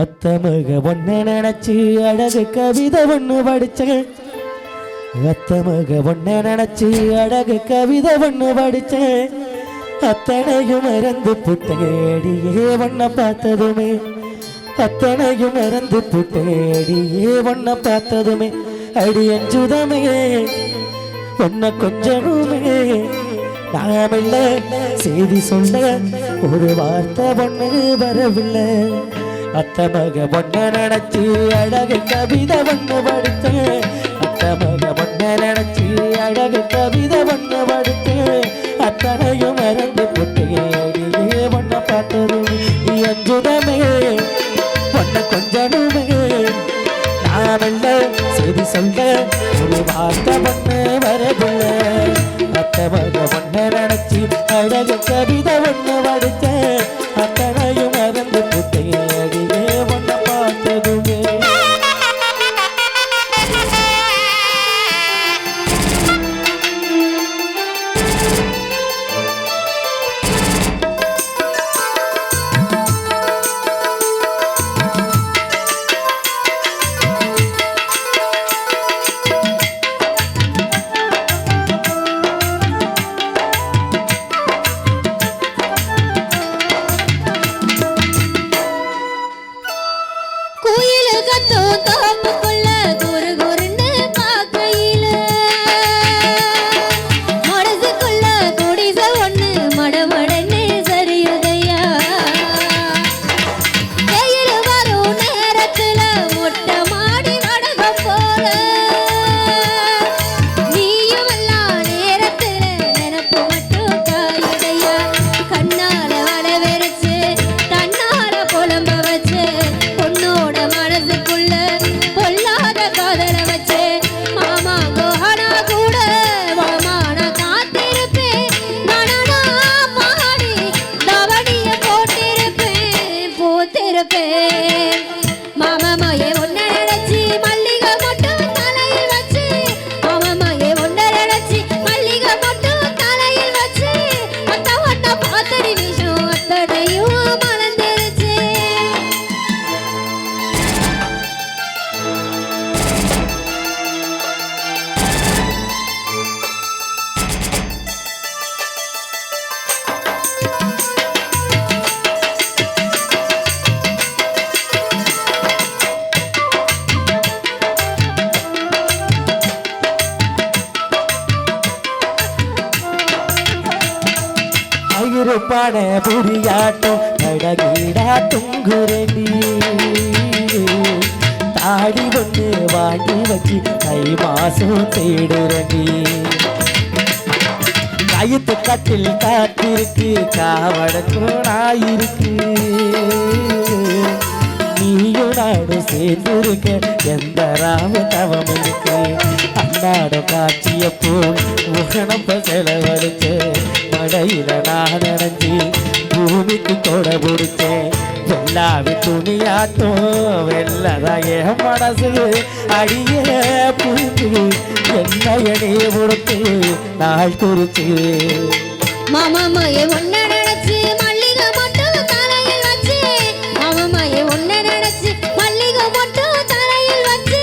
அத்தமக ஒன்ன நினைச்சு அழகு கவிதை ஒண்ணு படிச்சேன் அத்தமக ஒன்ன நினைச்சு அழகு கவிதை ஒண்ணு படிச்சேன் அத்தனையும் மறந்து புட்டேடியே ஒன்ன பார்த்ததுமே. அத்தனையும் மறந்து புட்டேடியே ஒன்ன பார்த்ததுமே. அடி அஞ்சுதமே ஒன்ன கொஞ்சமுமே. நாமில்லை செய்தி சொல்ல ஒரு வார்த்தை ஒண்ணு வரவில்லை. அத்த மக பொண்ண நினைச்சு அழகு கவிதை ஒண்ணு படித்தேன் அத்த மக பொண்ண நினைச்சு அழகு கவிதை ஒண்ணு படித்தேன் அத்தனையும் மறந்து புட்டியே ஒன்ன பார்த்தது அஞ்சுதமே ஒன்ன கொஞ்சனுமே. நாமெல்ல செய்தி சொல்ல ஒரு வார்த்தை ஒண்ணு வரவில்லை அத்த மக பொண்ண நினைச்சு அழகு கவிதை ஒண்ணு படித்தேன் அயிருப்பான புரியாட்டும் கடகீடாட்டும் குரண்டி தாடி ஒன்று வாட்டி வச்சு கை மாசம் தேடுறண்டி கயிற்று கட்டில் காத்திருக்கு காவடக்கும் நாயிருக்கு நீயும் நாடும் சேர்ந்திருக்க எந்த ராம தவம் இருக்கு. அன்னாட காட்சிய போல் உகனப்ப செலவழிச்சு கொடை பிடிச்சேன் வெள்ளாவி துணியாட்டும் வெள்ளதா என் மனசு அடிய புரிஞ்சு என்ன எடைய கொடுத்து நாள் குறிச்சு மாமாமாயே ஒன்ன நினைச்சு மல்லிகை மட்டும் தலையில் வச்சு. ஒன்ன நினைச்சு மல்லிகை மட்டும் தலையில் வச்சு.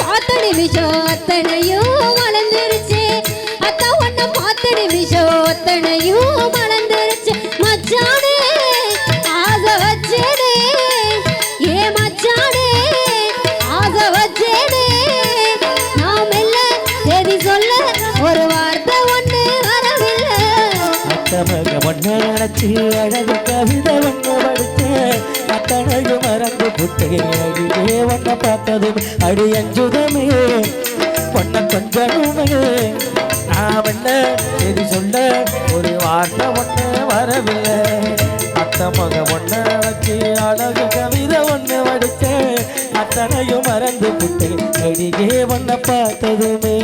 பார்த்த நிமிஷம் சொல்ல ஒரு வார்த்தை ஒண்ணு வரவில்லை. அத்தமக ஒன்ன நினைச்சு அழகு கவிதை ஒண்ணு படித்தேன் அத்தனையும் மறந்து புத்தகை அடியே ஒன்ன பார்த்ததும் அடி அஞ்சுதமே. பொண்ண கொஞ்சமுமே நான் என்ன சரி சொல்ல ஒரு வார்த்தை ஒண்ணு வரவில்லை. அத்தமக ஒன்ன நினைச்சு அழகு கவிதை ஒண்ணு படித்தேன் அத்தனையும் மறந்து புட்டேன் அடியே ஒன்ன பார்த்ததுமே.